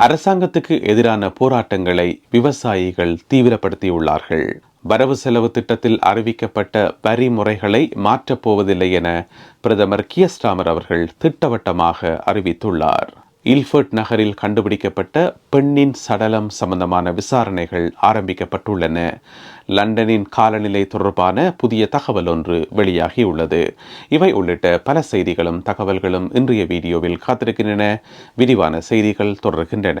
அரசாங்கத்துக்கு எதிரான போராட்டங்களை விவசாயிகள் தீவிரப்படுத்தியுள்ளார்கள். வரவு செலவு திட்டத்தில் அறிவிக்கப்பட்ட வரி முறைகளை மாற்றப் போவதில்லை என பிரதமர் கியஸ்டாமர் அவர்கள் திட்டவட்டமாக அறிவித்துள்ளார். இல்ஃபர்ட் நகரில் கண்டுபிடிக்கப்பட்ட பெண்ணின் சடலம் சம்பந்தமான விசாரணைகள் ஆரம்பிக்கப்பட்டுள்ளன. லண்டனின் காலநிலை தொடர்பான புதிய தகவல் ஒன்று வெளியாகியுள்ளது. இவை உள்ளிட்ட பல செய்திகளும் தகவல்களும் இன்றைய வீடியோவில் காத்திருக்கின்றன. விரிவான செய்திகள் தொடர்கின்றன.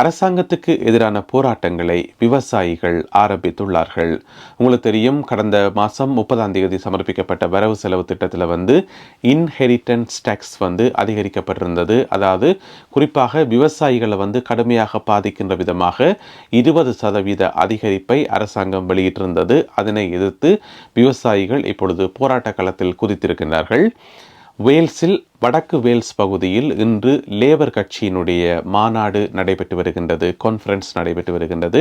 அரசாங்கத்துக்கு எதிரான போராட்டங்களை விவசாயிகள் ஆரம்பித்துள்ளார்கள். உங்களுக்கு தெரியும் கடந்த மாதம் முப்பதாம் தேதி சமர்ப்பிக்கப்பட்ட வரவு செலவு திட்டத்தில் வந்து இன்ஹெரிட்டன்ஸ் டேக்ஸ் வந்து அதிகரிக்கப்பட்டிருந்தது. அதாவது குறிப்பாக விவசாயிகளை வந்து கடுமையாக பாதிக்கின்ற விதமாக இருபது சதவீத அதிகரிப்பை அரசாங்கம் வெளியிட்டிருந்தது. அதனை எதிர்த்து விவசாயிகள் இப்பொழுது போராட்ட களத்தில் குதித்திருக்கின்றார்கள். வேல்ஸில் வடக்கு வேல்ஸ் பகுதியில் இன்று லேபர் கட்சியினுடைய மாநாடு நடைபெற்று வருகின்றது கான்ஃபரன்ஸ் நடைபெற்று வருகின்றது.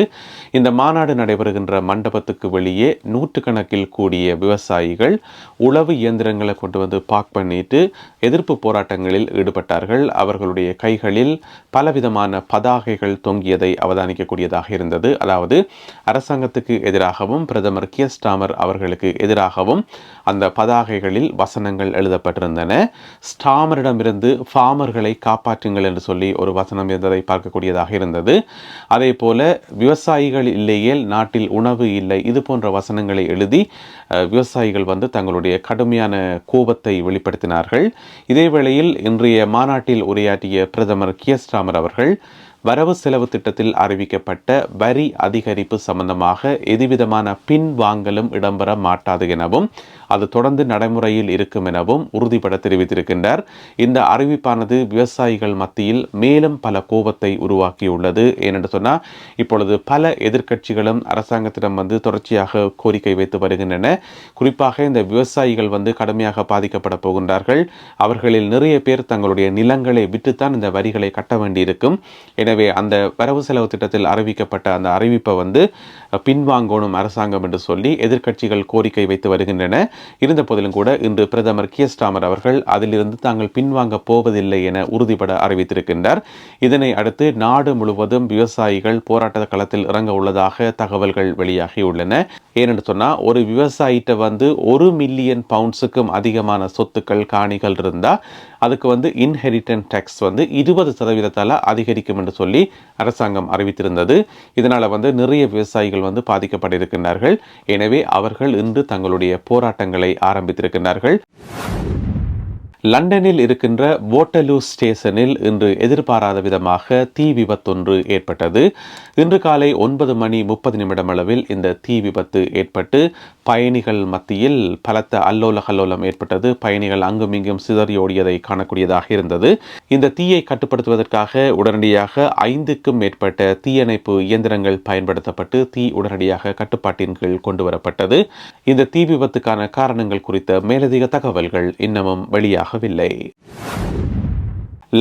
இந்த மாநாடு நடைபெறுகின்ற மண்டபத்துக்கு வெளியே நூற்றுக்கணக்கில் கூடிய விவசாயிகள் உளவு இயந்திரங்களை கொண்டு வந்து பார்க் பண்ணிட்டு எதிர்ப்பு போராட்டங்களில் ஈடுபட்டார்கள். அவர்களுடைய கைகளில் பலவிதமான பதாகைகள் தொங்கியதை அவதானிக்கக்கூடியதாக இருந்தது. அதாவது அரசாங்கத்துக்கு எதிராகவும் பிரதமர் கியஸ்டாமர் அவர்களுக்கு எதிராகவும் அந்த பதாகைகளில் வசனங்கள் எழுதப்பட்டிருந்தன. பாமரிடமிருந்து ஃபார்மர்களை காப்பாற்றுங்கள் என்று சொல்லி ஒரு வசனம் இருந்ததை பார்க்கக்கூடியதாக இருந்தது. அதே போல விவசாயிகள் இல்லையேல் நாட்டில் உணவு இல்லை இது போன்ற வசனங்களை எழுதி விவசாயிகள் வந்து தங்களுடைய கடுமையான கோபத்தை வெளிப்படுத்தினார்கள். இதே வேளையில் இன்றைய மாநாட்டில் உரையாற்றிய பிரதமர் கியஸ்டாமர் அவர்கள் வரவு செலவு திட்டத்தில் அறிவிக்கப்பட்ட வரி அதிகரிப்பு சம்பந்தமாக எதுவிதமான பின்வாங்கலும் இடம்பெற மாட்டாது எனவும் அது தொடர்ந்து நடைமுறையில் இருக்கும் எனவும் உறுதிபட தெரிவித்திருக்கின்றார். இந்த அறிவிப்பானது விவசாயிகள் மத்தியில் மேலும் பல கோபத்தை உருவாக்கியுள்ளது ஏனென்று சொன்னால் இப்பொழுது பல எதிர்க்கட்சிகளும் அரசாங்கத்திடம் வந்து தொடர்ச்சியாக கோரிக்கை வைத்து வருகின்றன. குறிப்பாக இந்த விவசாயிகள் வந்து கடுமையாக பாதிக்கப்பட போகின்றார்கள். அவர்களில் நிறைய பேர் தங்களுடைய நிலங்களை விற்றுத்தான் இந்த வரிகளை கட்ட வேண்டியிருக்கும். எனவே அந்த வரவு செலவு திட்டத்தில் அறிவிக்கப்பட்ட அந்த அறிவிப்பை வந்து பின்வாங்கணும் அரசாங்கம் என்று சொல்லி எதிர்க்கட்சிகள் கோரிக்கை வைத்து வருகின்றன. இருந்த போதிலும் கூட இன்று பிரதமர் கியஸ்டாமர் அவர்கள் அதிலிருந்து தாங்கள் பின்வாங்க போவதில்லை என உறுதிபட அறிவித்திருக்கின்றார். இதனை அடுத்து நாடு முழுவதும் விவசாயிகள் போராட்ட களத்தில் இறங்க உள்ளதாக தகவல்கள் வெளியாகியுள்ளன. ஏனென்று சொன்னால் ஒரு விவசாயிட்ட வந்து ஒரு மில்லியன் பவுண்ட்ஸுக்கும் அதிகமான சொத்துக்கள் காணிகள் இருந்தால் அதுக்கு வந்து இன்ஹெரிட்டன் டேக்ஸ் வந்து இருபது சதவீதத்தால் அதிகரிக்கும் என்று சொல்லி அரசாங்கம் அறிவித்திருந்தது. இதனால் வந்து நிறைய விவசாயிகள் வந்து பாதிக்கப்பட்டிருக்கின்றார்கள். எனவே அவர்கள் இன்று தங்களுடைய போராட்டங்களை ஆரம்பித்திருக்கின்றார்கள். லண்டனில் இருக்கின்ற வோட்டலூ ஸ்டேஷனில் இன்று எதிர்பாராத விதமாக தீ விபத்தொன்று ஏற்பட்டது. இன்று காலை ஒன்பது மணி முப்பது நிமிடம் அளவில் இந்த தீ விபத்து ஏற்பட்டு பயணிகள் மத்தியில் பலத்த அல்லோல கல்லோலம் ஏற்பட்டது. பயணிகள் அங்கும் இங்கும் சிதறி ஓடியதை காணக்கூடியதாக இருந்தது. இந்த தீயை கட்டுப்படுத்துவதற்காக உடனடியாக ஐந்துக்கும் மேற்பட்ட தீயணைப்பு இயந்திரங்கள் பயன்படுத்தப்பட்டு தீ உடனடியாக கட்டுப்பாட்டின் கீழ் கொண்டு வரப்பட்டது. இந்த தீ விபத்துக்கான காரணங்கள் குறித்த மேலதிக தகவல்கள் இன்னமும் வெளியாக Jubilei.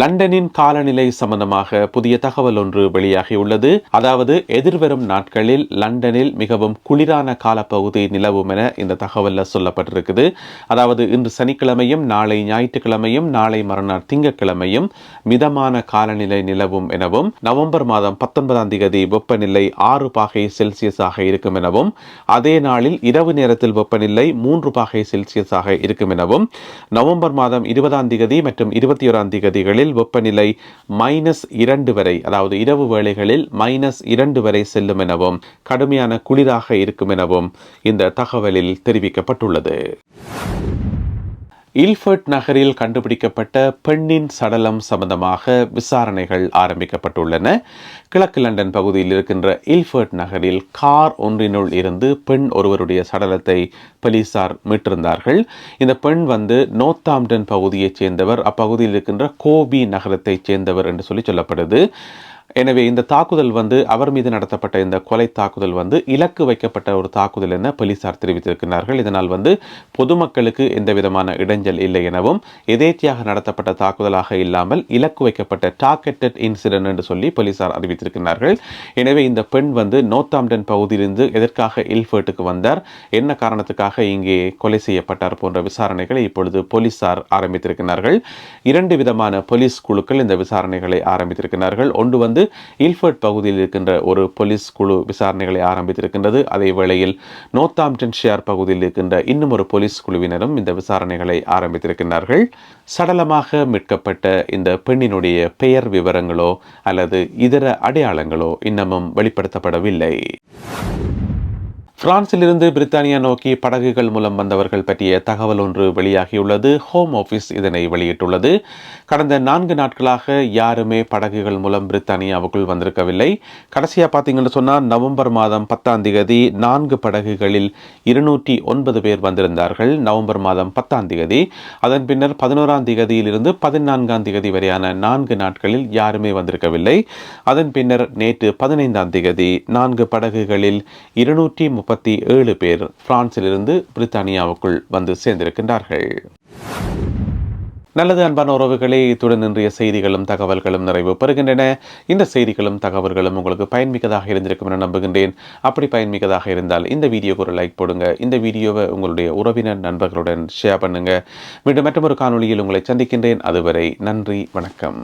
லண்டனின் காலநிலை சம்பந்தமாக புதிய தகவல் ஒன்று வெளியாகியுள்ளது. அதாவது எதிர்வரும் நாட்களில் லண்டனில் மிகவும் குளிரான காலப்பகுதி நிலவும் என இந்த தகவலில் சொல்லப்பட்டிருக்குது. அதாவது இன்று சனிக்கிழமையும் நாளை ஞாயிற்றுக்கிழமையும் நாளை மறுநாள் திங்கட்கிழமையும் மிதமான காலநிலை நிலவும் எனவும் நவம்பர் மாதம் பத்தொன்பதாம் தேதி வெப்பநிலை ஆறு பாகை செல்சியஸாக இருக்கும் எனவும் அதே நாளில் இரவு நேரத்தில் வெப்பநிலை மூன்று பாகை செல்சியஸாக இருக்கும் எனவும் நவம்பர் மாதம் இருபதாம் தேதி மற்றும் இருபத்தி ஓராம் தேதிகளில் வேளைகளில் வெப்பநிலை மைனஸ் இரண்டு வரை அதாவது இரவு வேளைகளில் மைனஸ் இரண்டு வரை செல்லும் எனவும் கடுமையான குளிராக இருக்கும் எனவும் இந்த தகவலில் தெரிவிக்கப்பட்டுள்ளது. இல்ஃபர்ட் நகரில் கண்டுபிடிக்கப்பட்ட பெண்ணின் சடலம் சம்பந்தமாக விசாரணைகள் ஆரம்பிக்கப்பட்டுள்ளன. கிழக்கு லண்டன் பகுதியில் இருக்கின்ற இல்ஃபர்ட் நகரில் கார் ஒன்றினுள் இருந்து பெண் ஒருவருடைய சடலத்தை போலீசார் மீட்டிருந்தார்கள். இந்த பெண் வந்து நோத்தாம்டன் பகுதியைச் சேர்ந்தவர் அப்பகுதியில் இருக்கின்ற கோபி நகரத்தைச் சேர்ந்தவர் என்று சொல்லி சொல்லப்படுது. எனவே இந்த தாக்குதல் வந்து அவர் மீது நடத்தப்பட்ட இந்த கொலை தாக்குதல் வந்து இலக்கு வைக்கப்பட்ட ஒரு தாக்குதல் என போலீசார் தெரிவித்திருக்கிறார்கள். இதனால் வந்து பொதுமக்களுக்கு எந்த விதமான இடைஞ்சல் இல்லை எனவும் எதேச்சியாக நடத்தப்பட்ட தாக்குதலாக இல்லாமல் இலக்கு வைக்கப்பட்ட டார்கெட்டட் இன்சிடென்ட் என்று சொல்லி போலீசார் அறிவித்திருக்கிறார்கள். எனவே இந்த பெண் வந்து நோத்தாம்டன் பகுதியிலிருந்து எதற்காக இல்ஃபர்ட்டுக்கு வந்தார் என்ன காரணத்துக்காக இங்கே கொலை செய்யப்பட்டார் போன்ற விசாரணைகளை இப்பொழுது போலீசார் ஆரம்பித்திருக்கிறார்கள். இரண்டு விதமான போலீஸ் குழுக்கள் இந்த விசாரணைகளை ஆரம்பித்திருக்கிறார்கள். ஒன்று வந்து வந்து இல்ஃபர்ட் பகுதியில் இருக்கின்ற ஒரு போலீஸ் குழு விசாரணைகளை ஆரம்பித்திருக்கின்றது. அதே வேளையில் நோத்தாம்டன் ஷியார் பகுதியில் இருக்கின்ற இன்னும் ஒரு போலீஸ் குழுவினரும் இந்த விசாரணைகளை ஆரம்பித்திருக்கின்றார்கள். சடலமாக மீட்கப்பட்ட இந்த பெண்ணினுடைய பெயர் விவரங்களோ அல்லது இதர அடையாளங்களோ இன்னமும் வெளிப்படுத்தப்படவில்லை. பிரான்சிலிருந்து பிரித்தானியா நோக்கி படகுகள் மூலம் வந்தவர்கள் பற்றிய தகவல் ஒன்று வெளியாகியுள்ளது. ஹோம் ஆஃபீஸ் இதனை வெளியிட்டுள்ளது. கடந்த நான்கு நாட்களாக யாருமே படகுகள் மூலம் பிரித்தானியாவுக்குள் வந்திருக்கவில்லை. கடைசியாக பார்த்தீங்கன்னு சொன்னால் நவம்பர் மாதம் பத்தாம் தேதி நான்கு படகுகளில் இருநூற்றி ஒன்பது பேர் வந்திருந்தார்கள். நவம்பர் மாதம் பத்தாம் தேதி அதன் பின்னர் பதினோராம் தேதியிலிருந்து பதினான்காம் தேதி வரையான நான்கு நாட்களில் யாருமே வந்திருக்கவில்லை. அதன் பின்னர் நேற்று பதினைந்தாம் தேதி நான்கு படகுகளில் இருநூற்றி முப்பது முப்பத்தி ஏழு பேர் பிரான்சிலிருந்து பிரித்தானியாவுக்குள் வந்து சேர்ந்திருக்கின்றார்கள். நல்லது அன்பான உறவுகளே இத்துடன் இன்றைய செய்திகளும் தகவல்களும் நிறைவு பெறுகின்றன. இந்த செய்திகளும் தகவல்களும் உங்களுக்கு பயன்மிக்கதாக இருந்திருக்கும் என நம்புகின்றேன். அப்படி பயன்மிக்கதாக இருந்தால் இந்த வீடியோக்கு ஒரு லைக் போடுங்க. இந்த வீடியோவை உங்களுடைய உறவினர் நண்பர்களுடன் ஷேர் பண்ணுங்க. மீண்டும் மற்றொரு காணொளியில் உங்களை சந்திக்கின்றேன். அதுவரை நன்றி வணக்கம்.